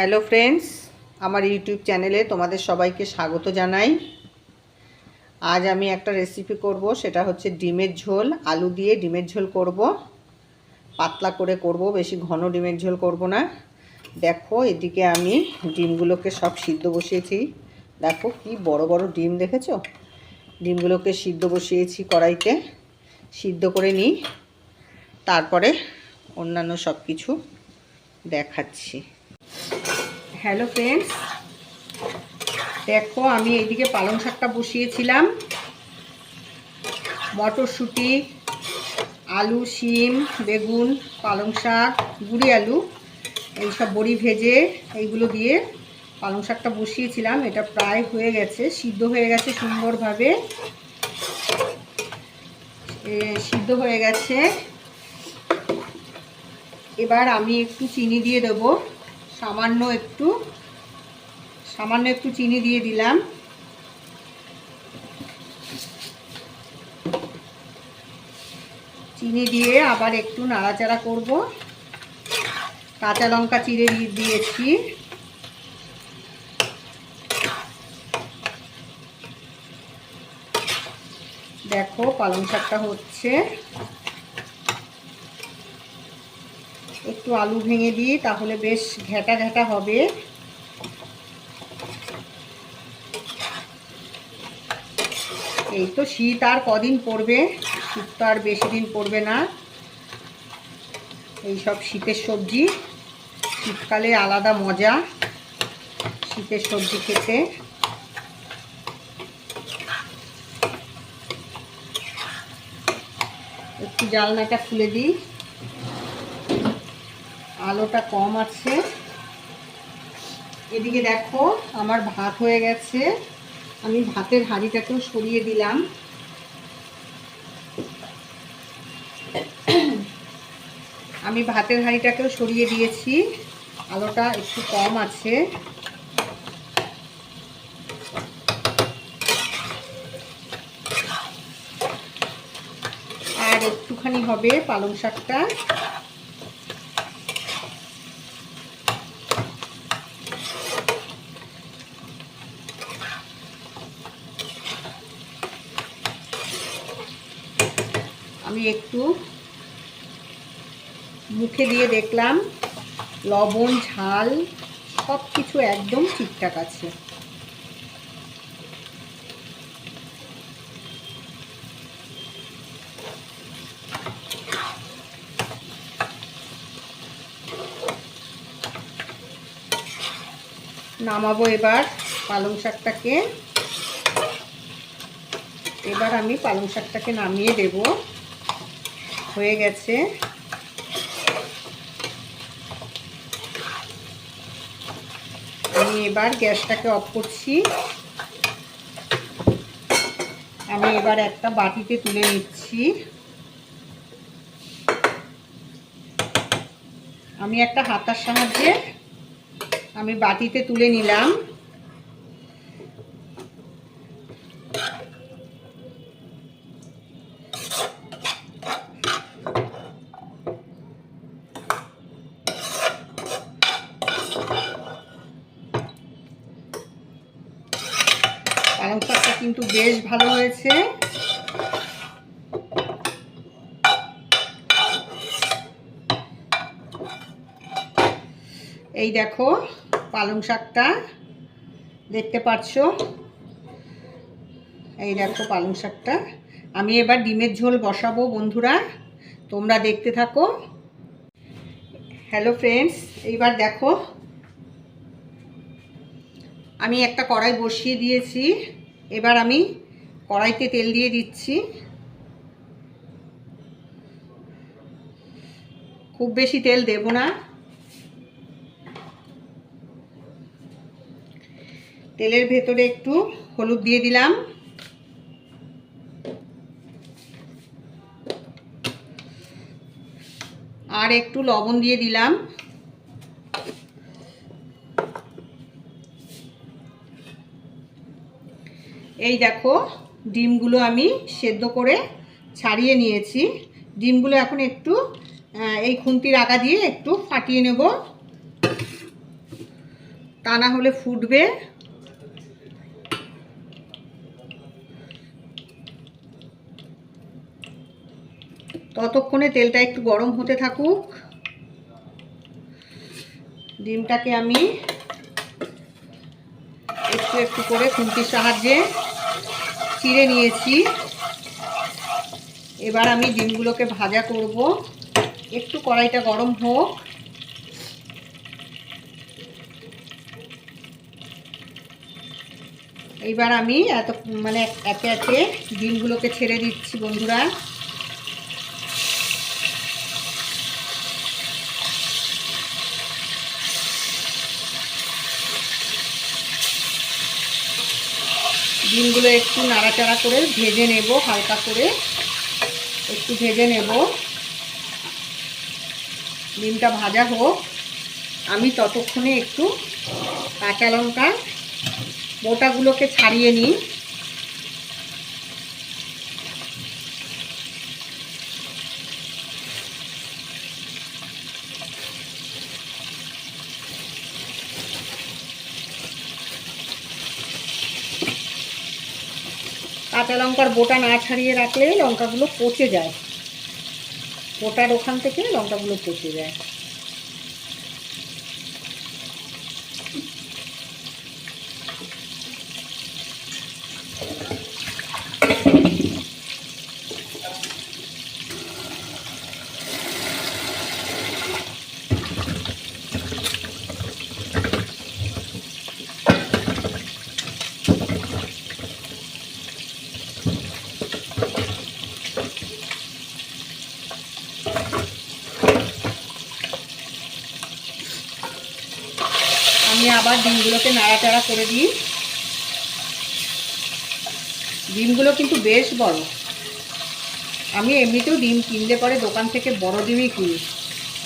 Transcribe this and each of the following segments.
Hello friends, আমার YouTube চ্যানেলে তোমাদের সবাইকে স্বাগত জানাই। আজ আমি একটা রেসিপি করব, সেটা হচ্ছে ডিমের ঝোল, আলু দিয়ে ডিমের ঝোল করব। পাতলা করে করব, বেশি ঘন ডিমের ঝোল করব না। দেখো, এদিকে আমি ডিমগুলোকে সব সিদ্ধ বসিয়েছি। দেখো, কি বড় বড় ডিম দেখেছ? ডিমগুলোকে সিদ্ধ বসিয়েছি কড়াইতে। সিদ্ধ করে নিই। তারপরে অন্যান্য সব কিছু দেখাচ্ছি। হ্যালো ফ্রেন্ডস দেখো, আমি এইদিকে পালং শাকটা বসিয়েছিলাম। মটরশুঁটি, আলু, শিম, বেগুন, পালং শাক, গুঁড়ি আলু, এইসব বড়ি ভেজে এইগুলো দিয়ে পালং শাকটা বসিয়েছিলাম। এটা প্রায় হয়ে গেছে, সিদ্ধ হয়ে গেছে সুন্দরভাবে। সিদ্ধ হয়ে গেছে। এবার আমি একটু চিনি দিয়ে দেবো। সামান্য একটু সামান্য একটু চিনি দিয়ে দিলাম। চিনি দিয়ে আবার একটু নাড়াচাড়া করব। কাঁচা লঙ্কা চিড়ে দিয়ে দিয়েছি। দেখো পালং শাকটা হচ্ছে। একটু আলু ভেঙে দিই, তাহলে বেশ ঘেটা ঘেটা হবে। এই তো শীত আর কদিন পড়বে? শীত তো আর বেশি দিন পড়বে না। এই সব শীতের সবজি। শীতকালে আলাদা মজা শীতের সবজি খেতে। একটু জালনাটা খুলে দিই। আলোটা কম আছে। এদিকে দেখো, আমার ভাত হয়ে গেছে। আমি ভাতের হাঁড়িটাকেও সরিয়ে দিলাম। আমি ভাতের হাঁড়িটাকেও সরিয়ে দিয়েছি। আলোটা একটু কম আছে। আর একটুখানি হবে পালং শাকটা। আমি একটু। মুখে দিয়ে দেখলাম লবণ, ঝাল সব কিছু একদম ঠিকঠাক আছে। নামাবো এবার পালং শাকটাকে। এবার আমি পালং শাকটাকে নামিয়ে দেব। হয়ে গেছে। আমি এবার গ্যাসটাকে অফ করছি। আমি এবার একটা বাটিতে তুলে নিচ্ছি। আমি একটা হাতার সাহায্যে আমি বাটিতে তুলে নিলাম। পালং শাকটা কিন্তু বেশ ভালো হয়েছে। এই দেখো পালং শাকটা, দেখতে পাচ্ছ এই দেখো পালং শাকটা। আমি এবার ডিমের ঝোল বসাবো বন্ধুরা, তোমরা দেখতে থাকো। হ্যালো ফ্রেন্ডস এইবার দেখো। আমি একটা কড়াই বসিয়ে দিয়েছি। এবার আমি কড়াইতে তেল দিয়ে দিচ্ছি। খুব বেশি তেল দেব না। তেলের ভেতরে একটু হলুদ দিয়ে দিলাম। আর একটু লবণ দিয়ে দিলাম। এই দেখো, ডিমগুলো আমি সেদ্ধ করে ছাড়িয়ে নিয়েছি। ডিমগুলো এখন একটু এই খুন্তির আগা দিয়ে একটু ফাটিয়ে নেব। তা না হলে ফুটবে। ততক্ষণে তেলটা একটু গরম হতে থাকুক। ডিমটাকে আমি একটু একটু করে খুন্তির সাহায্যে চিড়ে নিয়েছি। এবার আমি ডিমগুলোকে ভাজা করব। একটু কড়াইটা গরম হোক। এইবার আমি এত মানে একে একে ডিমগুলোকে ছেড়ে দিচ্ছি বন্ধুরা। ডিমগুলো একটু নাড়াচাড়া করে ভেজে নেব, হালকা করে। একটু ভেজে নেব। ডিমটা ভাজা হোক। আমি ততক্ষণে একটু কাঁচা লঙ্কা মোটাগুলোকে ছাড়িয়ে নিই। কাঁচা লঙ্কার বোটা না ছাড়িয়ে রাখলে লঙ্কাগুলো পচে যায়। বোটার ওখান থেকে লঙ্কাগুলো পচে যায়। আমি আবার ডিমগুলোকে নাড়াচাড়া করে দিই। ডিমগুলো কিন্তু বেশ বড়। আমি এমনিতেও ডিম কিনলে পরে দোকান থেকে বড় ডিমই কিনি।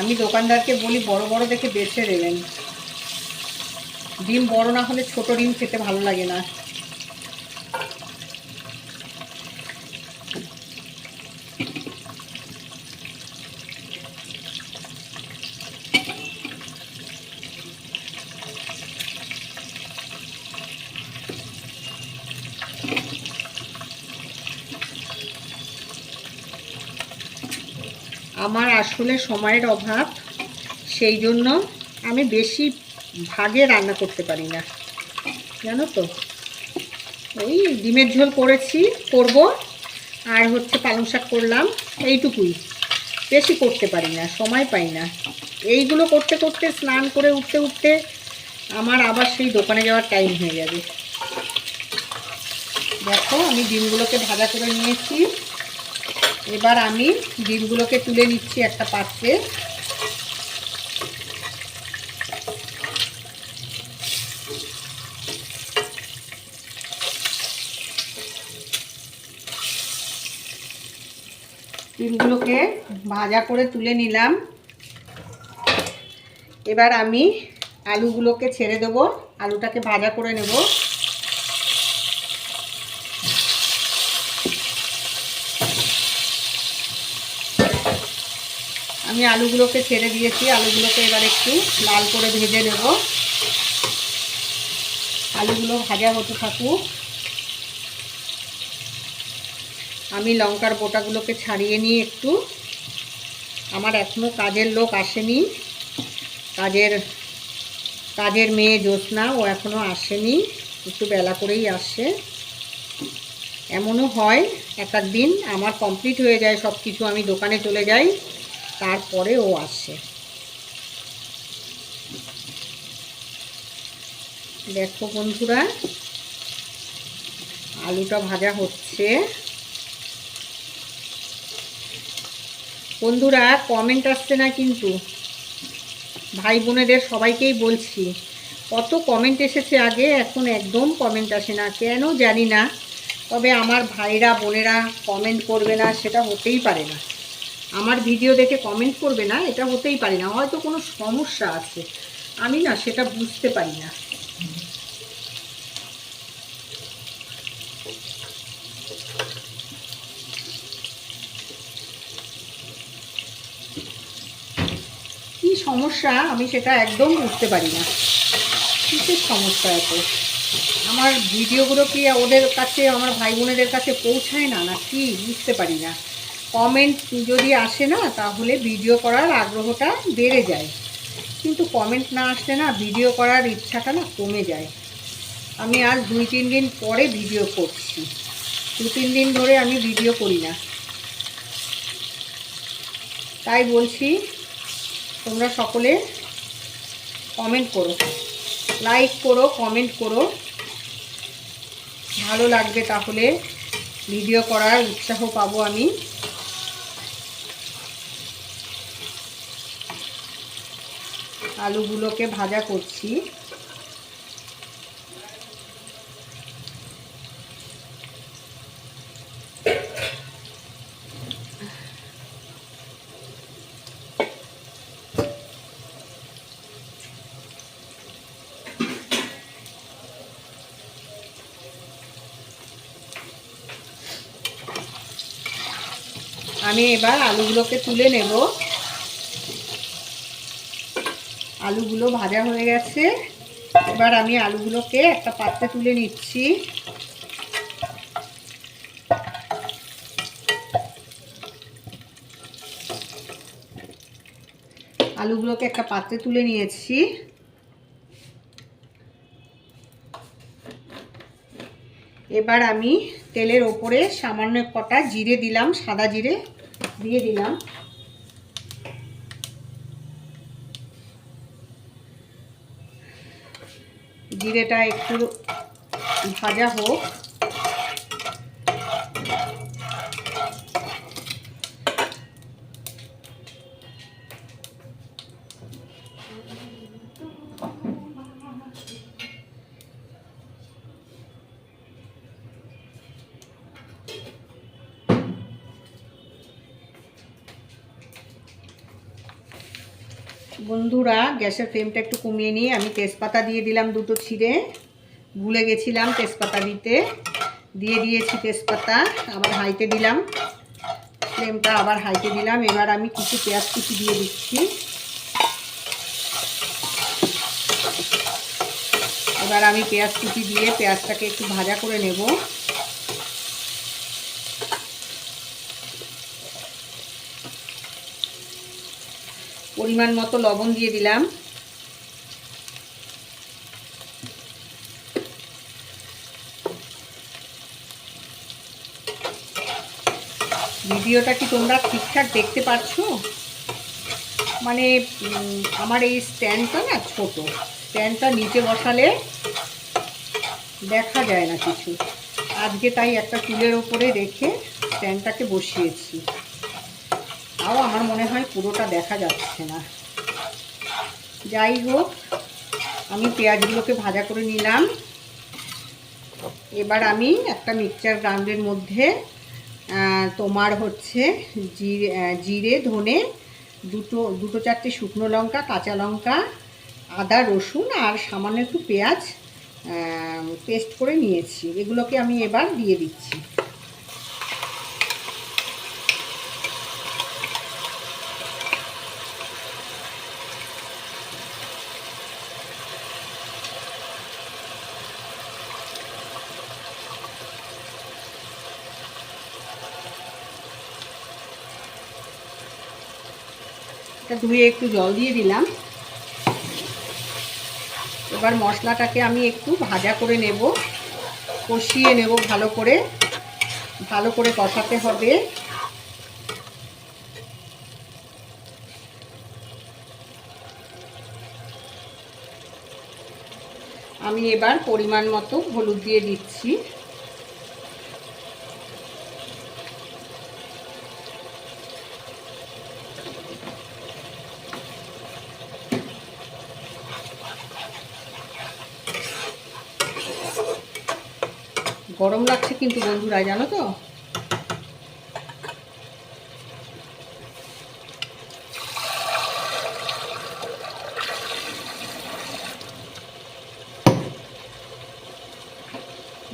আমি দোকানদারকে বলি, বড় বড় দেখে বেছে দেবেন ডিম বড় না হলে ছোট ডিম খেতে ভালো লাগে না। আমার আসলে সময়ের অভাব, সেই জন্য আমি বেশি ভাগে রান্না করতে পারি না। জানো তো? ওই ডিমের ঝোল করেছি, করব, আর হচ্ছে পালং শাক করলাম, এইটুকুই। বেশি করতে পারি না, সময় পাই না। এইগুলো করতে করতে স্নান করে উঠতে উঠতে আমার আবার সেই দোকানে যাওয়ার টাইম হয়ে যাবে। দেখো, আমি ডিমগুলোকে ভাজা করে নিয়েছি। এবার আমি ডিমগুলোকে তুলে নিচ্ছি একটা পাত্রে। ডিমগুলোকে ভাজা করে তুলে নিলাম। এবার আমি আলুগুলোকে ছেড়ে দেবো। আলুটাকে ভাজা করে নেব। আমি আলুগুলোকে ছেড়ে দিয়েছি। আলুগুলোকে এবার একটু লাল করে ভেজে নেব। আলুগুলো ভাজা হতে থাকুক। আমি লঙ্কার বোটাগুলোকে ছাড়িয়ে নিয়ে একটু। আমার এখনও কাজের লোক আসেনি। কাজের কাজের মেয়ে জ্যোৎস্না, ও এখনও আসেনি। একটু বেলা করেই আসছে এমনও হয় এক দিন আমার কমপ্লিট হয়ে যায় সব কিছু আমি দোকানে চলে যাই। তারপরে ও আসে। দেখো বন্ধুরা, আলুটা ভাজা হচ্ছে। বন্ধুরা কমেন্ট আসছে না কিন্তু। ভাই বোনেদের সবাইকেই বলছি, কত কমেন্ট এসেছে আগে, এখন একদম কমেন্ট আসে না। কেন জানি না, তবে আমার ভাইরা, বোনেরা কমেন্ট করবে না, সেটা হতেই পারে না। আমার ভিডিও দেখে কমেন্ট করবে না, এটা হতেই পারি না, হয়তো কোনো সমস্যা আছে। আমি না সেটা বুঝতে পারি না। কি সমস্যা? আমি সেটা একদম বুঝতে পারি না। কিসের সমস্যা এত? আমার ভিডিওগুলো কি ওদের কাছে, আমার ভাই বোনেদের কাছে পৌঁছায় না না কি? বুঝতে পারি না। কমেন্ট যদি আসে না, তাহলে ভিডিও করার আগ্রহটা বেড়ে যায়। কিন্তু কমেন্ট না আসলে না ভিডিও করার ইচ্ছাটা না কমে যায়। আমি আজ দুই, তিন দিন পরে ভিডিও করছি। দু, তিন দিন ধরে আমি ভিডিও করি না। তাই বলছি, তোমরা সকলে কমেন্ট করো। লাইক করো কমেন্ট করো। ভালো লাগবে তাহলে ভিডিও করার উৎসাহ পাবো আমি। আলুগুলোকে ভাজা করছি। আমি এবার আলুগুলোকে তুলে নেব। আলুগুলো ভাজা হয়ে গেছে। এবার আমি আলুগুলোকে একটা পাত্রে তুলে নিচ্ছি। আলুগুলোকে একটা পাত্রে তুলে নিয়েছি। এবার আমি তেলের ওপরে সামান্য কটা জিরে দিলাম, সাদা জিরে দিয়ে দিলাম। জিরেটা একটু ভাজা হোক। বন্ধুরা, গ্যাসের ফ্লেমটা একটু কমিয়ে নিয়ে আমি তেজপাতা দিয়ে দিলাম দুটো ছিঁড়ে। ভুলে গেছিলাম তেজপাতা দিতে। দিয়ে দিয়েছি তেজপাতা, আবার হাইতে দিলাম। ফ্লেমটা আবার হাইতে দিলাম। এবার আমি কিছু পেঁয়াজ কুচি দিয়ে দিচ্ছি। এবার আমি পেঁয়াজ কুচি দিয়ে পেঁয়াজটাকে একটু ভাজা করে নেব। পরিমাণ মতো লবণ দিয়ে দিলাম। ভিডিওটা কি তোমরা ঠিকঠাক দেখতে পাচ্ছ? মানে আমার এই স্ট্যান্ডটা না ছোট। স্ট্যান্ডটা নিচে বসালে দেখা যায় না কিছু। আজকে তাই একটা চুলের ওপরে রেখে স্ট্যান্ডটাকে বসিয়েছি। তাও আমার মনে হয় পুরোটা দেখা যাচ্ছে না। যাই হোক, আমি পেঁয়াজগুলোকে ভাজা করে নিলাম। এবার আমি একটা মিক্সচার গ্রাউন্ডের মধ্যে তোমার হচ্ছে জিরে জিরে, ধনে, দুটো দুটো চারটে শুকনো লঙ্কা, কাঁচা লঙ্কা, আদা, রসুন আর সামান্য একটু পেঁয়াজ পেস্ট করে নিয়েছি। এগুলোকে আমি এবার দিয়ে দিচ্ছি। এটা ধুয়ে একটু জল দিয়ে দিলাম। এবার মশলাটাকে আমি একটু ভাজা করে নেব, কষিয়ে নেব ভালো করে। ভালো করে কষাতে হবে। আমি এবার পরিমাণ মতো হলুদ দিয়ে দিচ্ছি। গরম লাগছে কিন্তু বন্ধুরা, জানো তো?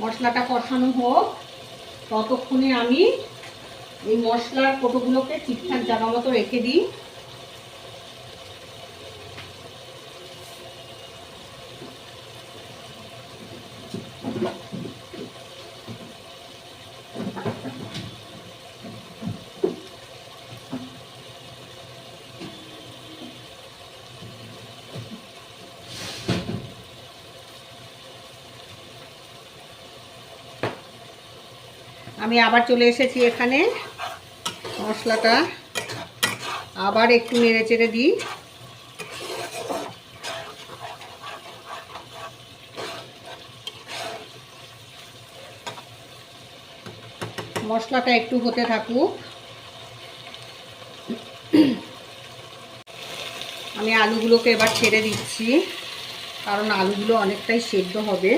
মশলাটা কষানো হোক, ততক্ষণে আমি এই মশলার কোটোগুলোকে ঠিকঠাক জায়গা মতো রেখে দিই। আমি আবার চলে এসেছি এখানে। মশলাটা আবার একটু নেড়ে চেড়ে দিই। মশলাটা একটু হতে থাকুক। আমি আলুগুলোকে এবার ছেড়ে দিচ্ছি, কারণ আলুগুলো অনেকটাই সেদ্ধ হবে।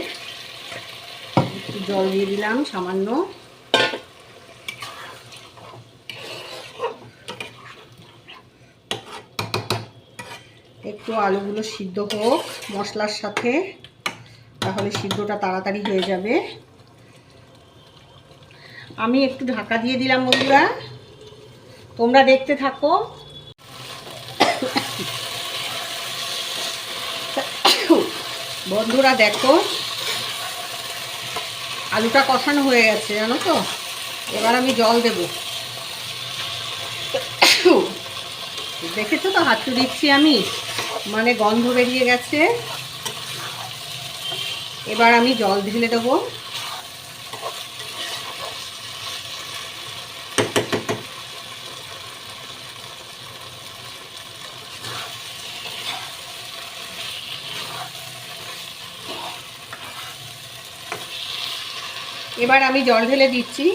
একটু জল দিয়ে দিলাম সামান্য। একটু আলুগুলো সিদ্ধ হোক মশলার সাথে, তাহলে সিদ্ধটা তাড়াতাড়ি হয়ে যাবে। আমি একটু ঢাকা দিয়ে দিলাম বন্ধুরা। তোমরা দেখতে থাকো। বন্ধুরা দেখো, আলুটা কষানো হয়ে গেছে, জানো তো? এবার আমি জল দেব। দেখেছ তো হাতটা দিচ্ছি আমি? মানে গন্ধ বেরিয়ে গেছে। এবার আমি জল ঢেলে দেবো। এবার আমি জল ঢেলে দিচ্ছি।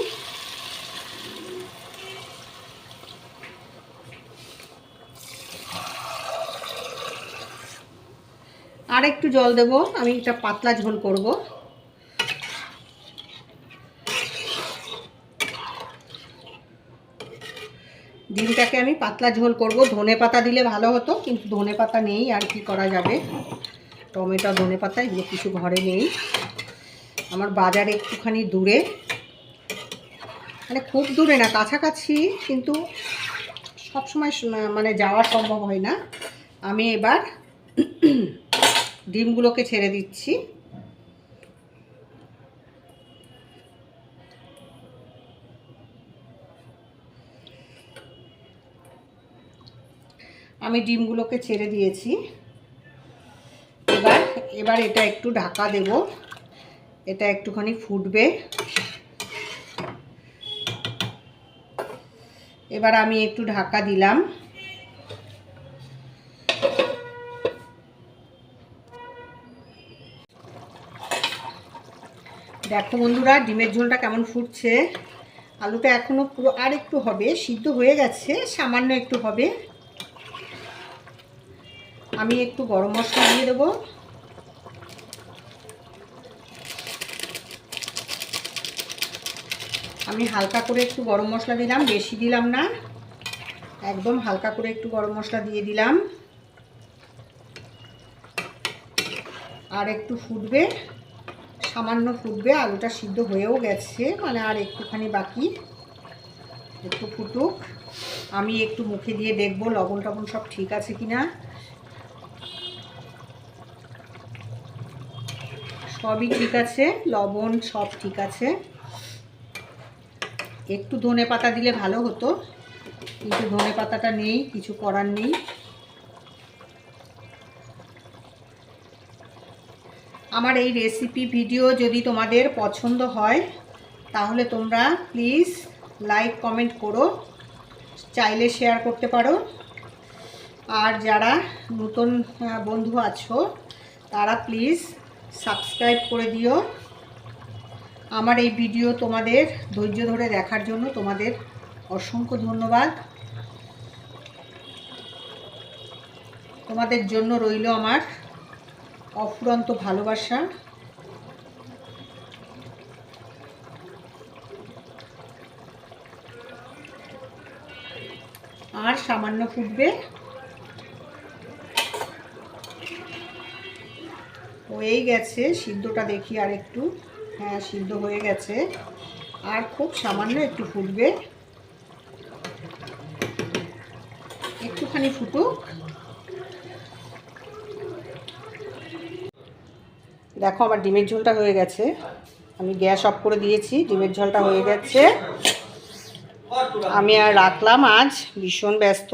আর একটু জল দেব। আমি এটা পাতলা ঝোল করব। ডিমটাকে আমি পাতলা ঝোল করব। ধনে পাতা দিলে ভালো হতো, কিন্তু ধনে পাতা নেই, আর কি করা যাবে? টমেটো, ধনে পাতা, এগুলো কিছু ঘরে নেই। আমার বাজার একটুখানি দূরে। মানে খুব দূরে না, কাছাকাছি, কিন্তু সব সময় মানে যাওয়া সম্ভব হয় না। আমি এবার ডিমগুলোকে ছেড়ে দিচ্ছি। আমি ডিমগুলোকে ছেড়ে দিয়েছি। এবার এবার এটা একটু ঢাকা দেব। এটা একটুখানি ফুটবে। এবার আমি একটু ঢাকা দিলাম। দেখো বন্ধুরা, ডিমের ঝোলটা কেমন ফুটছে? আলুটা এখনও পুরো আর একটু হবে, সিদ্ধ হয়ে গেছে, সামান্য একটু হবে। আমি একটু গরম মশলা দিয়ে দেবো। আমি হালকা করে একটু গরম মশলা দিলাম, বেশি দিলাম না। একদম হালকা করে একটু গরম মশলা দিয়ে দিলাম। আর একটু ফুটবে। সামান্য ফুটবে, আলুটা সিদ্ধ হয়েও গেছে মানে আর একটুখানি বাকি। একটু ফুটুক। আমি একটু মুখে দিয়ে দেখব লবণ টবণ সব ঠিক আছে কি না সবই ঠিক আছে, লবণ সব ঠিক আছে। একটু ধনে পাতা দিলে ভালো হতো, কিন্তু ধনে পাতাটা নেই, কিছু করার নেই। আমার এই রেসিপি ভিডিও যদি তোমাদের পছন্দ হয়, তাহলে তোমরা প্লিজ লাইক কমেন্ট করো, চাইলে শেয়ার করতে পারো। আর যারা নতুন বন্ধু আছো, তারা প্লিজ সাবস্ক্রাইব করে দিও। আমার এই ভিডিও তোমাদের ধৈর্য ধরে দেখার জন্য তোমাদের অসংখ্য ধন্যবাদ। তোমাদের জন্য রইল আমার অফুরন্ত ভালোবাসা। আর সামান্য ফুটবে। হয়েই গেছে সিদ্ধটা দেখি আর একটু। হ্যাঁ সিদ্ধ হয়ে গেছে। আর খুব সামান্য একটু ফুটবে। একটুখানি ফুটুক। দেখো আমার ডিমের ঝোলটা হয়ে গেছে। আমি গ্যাস অফ করে দিয়েছি, ডিমের ঝোলটা হয়ে গেছে। আমি আর রাখলাম আজ, ভীষণ ব্যস্ত।